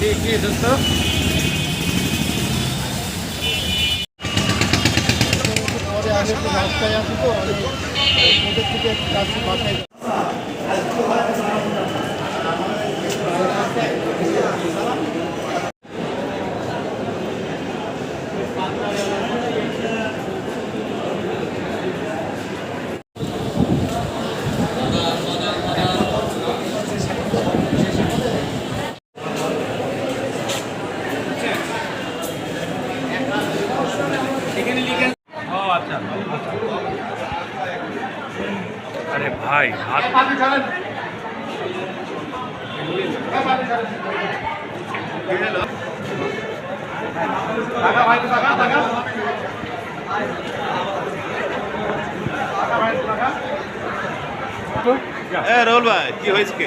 কি কি দোস্ত রাস্তায় আছি তো থেকে আরে ভাই হাত এ রোল ভাই কি হয়েছে কি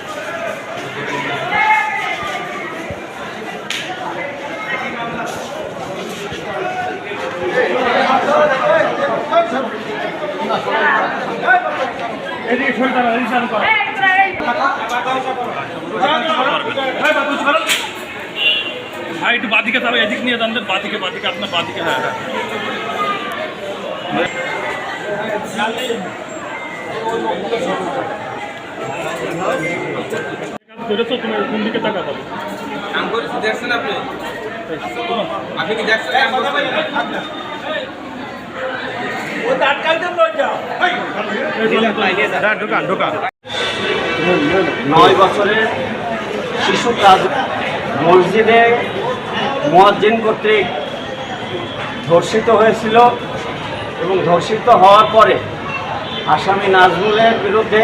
ভাই একটু বাদিকে তাহলে এদিক নিয়ে যান বাদিকে বাদিকে আপনার বাদিকে হ্যাঁ হ্যাঁ। করেছ তুমি কোন দিকে টাকা পাবে কাম করেছি দেখছেন আপনি? আপনি কি দেখছেন নয় বছরের শিশু কাজ মসজিদে মুয়াজ্জিন কর্তৃক ধর্ষিত হয়েছিল এবং ধর্ষিত হওয়ার পরে আসামি নাজমুলের বিরুদ্ধে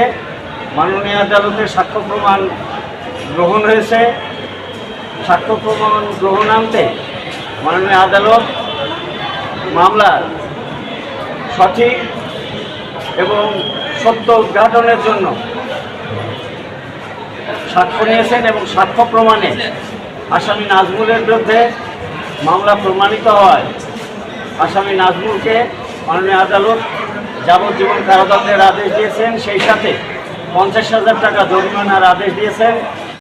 মাননীয় আদালতের সাক্ষ্য প্রমাণ গ্রহণ হয়েছে। সাক্ষ্য প্রমাণ গ্রহণান্তে মাননীয় আদালত মামলার সঠিক এবং সত্য উদ্ঘাটনের জন্য সাক্ষ্য নিয়েছেন এবং সাক্ষ্য প্রমাণে আসামি নাজমুলের বিরুদ্ধে মামলা প্রমাণিত হয়। আসামি নাজমুলকে মাননীয় আদালত যাবজ্জীবন কারাদণ্ডের আদেশ দিয়েছেন, সেই সাথে পঞ্চাশ হাজার টাকা জরিমানার আদেশ দিয়েছেন।